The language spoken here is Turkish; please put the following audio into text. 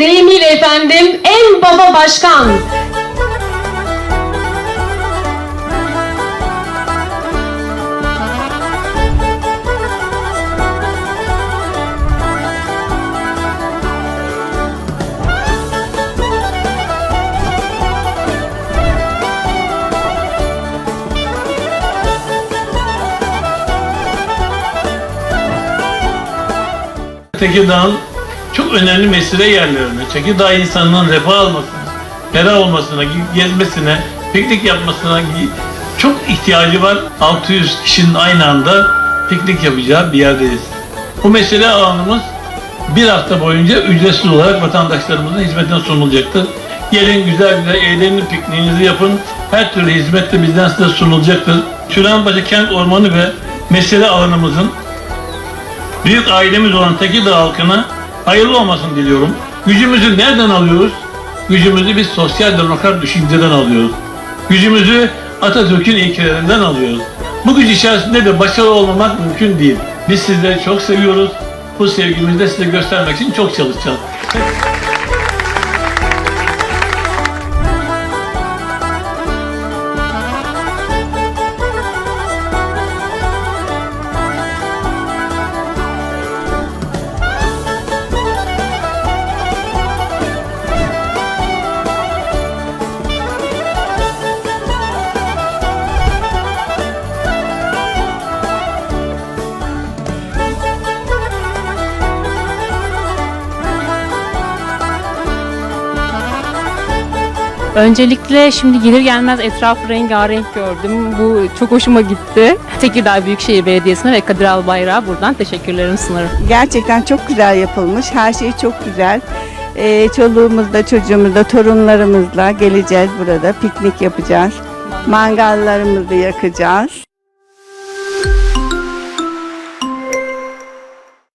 deyimiyle efendim en baba başkan. Tekirdağ'ın çok önemli mesire yerlerine, Tekirdağ insanının refah almasına, ferah olmasına, gezmesine, piknik yapmasına çok ihtiyacı var. 600 kişinin aynı anda piknik yapacağı bir yerdeyiz. Bu mesele alanımız bir hafta boyunca ücretsiz olarak vatandaşlarımızın hizmetine sunulacaktır. Gelin güzel güzel eğlenin, pikniğinizi yapın. Her türlü hizmet de bizden size sunulacaktır. Şuranbaşı Kent Ormanı ve mesele alanımızın büyük ailemiz olan Tekirdağ halkına hayırlı olmasını diliyorum. Gücümüzü nereden alıyoruz? Gücümüzü biz sosyal demokrat düşünceden alıyoruz. Gücümüzü Atatürk'ün ilkelerinden alıyoruz. Bu güç içerisinde de başarılı olmamak mümkün değil. Biz sizleri çok seviyoruz. Bu sevgimizi de size göstermek için çok çalışacağız. Öncelikle şimdi gelir gelmez etrafı rengarenk gördüm. Bu çok hoşuma gitti. Tekirdağ Büyükşehir Belediyesi'ne ve Kadir Albayrak'a buradan teşekkürlerimi sunarım. Gerçekten çok güzel yapılmış. Her şey çok güzel. Ee, çoluğumuzla, çocuğumuzla, torunlarımızla geleceğiz burada. Piknik yapacağız. Mangallarımızı yakacağız.